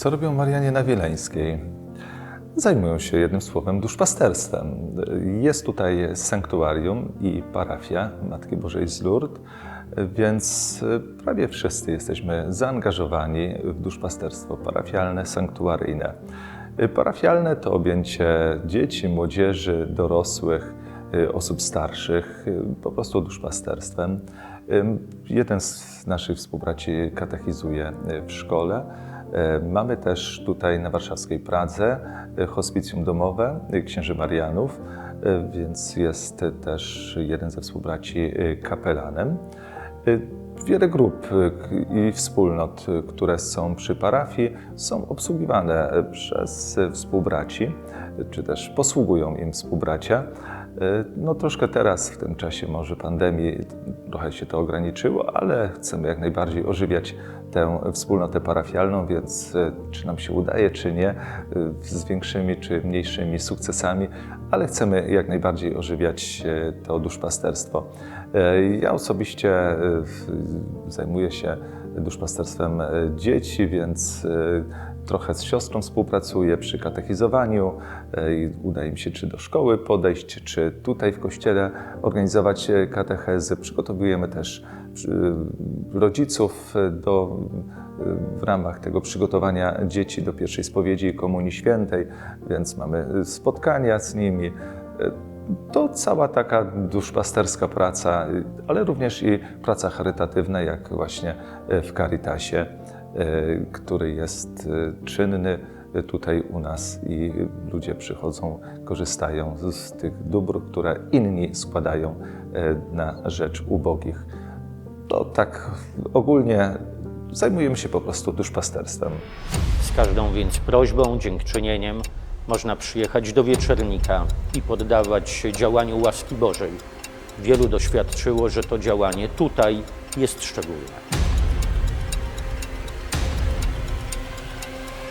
Co robią Marianie na Wieleńskiej? Zajmują się jednym słowem duszpasterstwem. Jest tutaj sanktuarium i parafia Matki Bożej z Lourdes, więc prawie wszyscy jesteśmy zaangażowani w duszpasterstwo parafialne, sanktuaryjne. Parafialne to objęcie dzieci, młodzieży, dorosłych, osób starszych, po prostu duszpasterstwem. Jeden z naszych współbraci katechizuje w szkole. E, Mamy też tutaj na warszawskiej Pradze e, hospicjum domowe e, księży Marianów, więc jest też jeden ze współbraci kapelanem. Wiele grup i wspólnot, które są przy parafii, są obsługiwane przez współbraci, czy też posługują im współbracia. No troszkę teraz w tym czasie może pandemii trochę się to ograniczyło, ale chcemy jak najbardziej ożywiać tę wspólnotę parafialną, więc e, czy nam się udaje, czy nie, e, z większymi czy mniejszymi sukcesami, ale chcemy jak najbardziej ożywiać e, to duszpasterstwo. Ja osobiście zajmuję się duszpasterstwem e, dzieci, więc e, trochę z siostrą współpracuję przy katechizowaniu e, udaje mi się czy do szkoły podejść, czy tutaj w kościele organizować katechezy. Przygotowujemy też rodziców do, w ramach tego przygotowania dzieci do pierwszej spowiedzi i Komunii Świętej, więc mamy spotkania z nimi. To cała taka duszpasterska praca, ale również i praca charytatywna, jak właśnie e, w Caritasie, e, który jest e, czynny tutaj u nas i ludzie przychodzą, korzystają z, tych dóbr, które inni składają na rzecz ubogich. To tak ogólnie zajmujemy się po prostu duszpasterstwem. Z każdą więc prośbą, dziękczynieniem można przyjechać do wieczernika i poddawać się działaniu łaski Bożej. Wielu doświadczyło, że to działanie tutaj jest szczególne.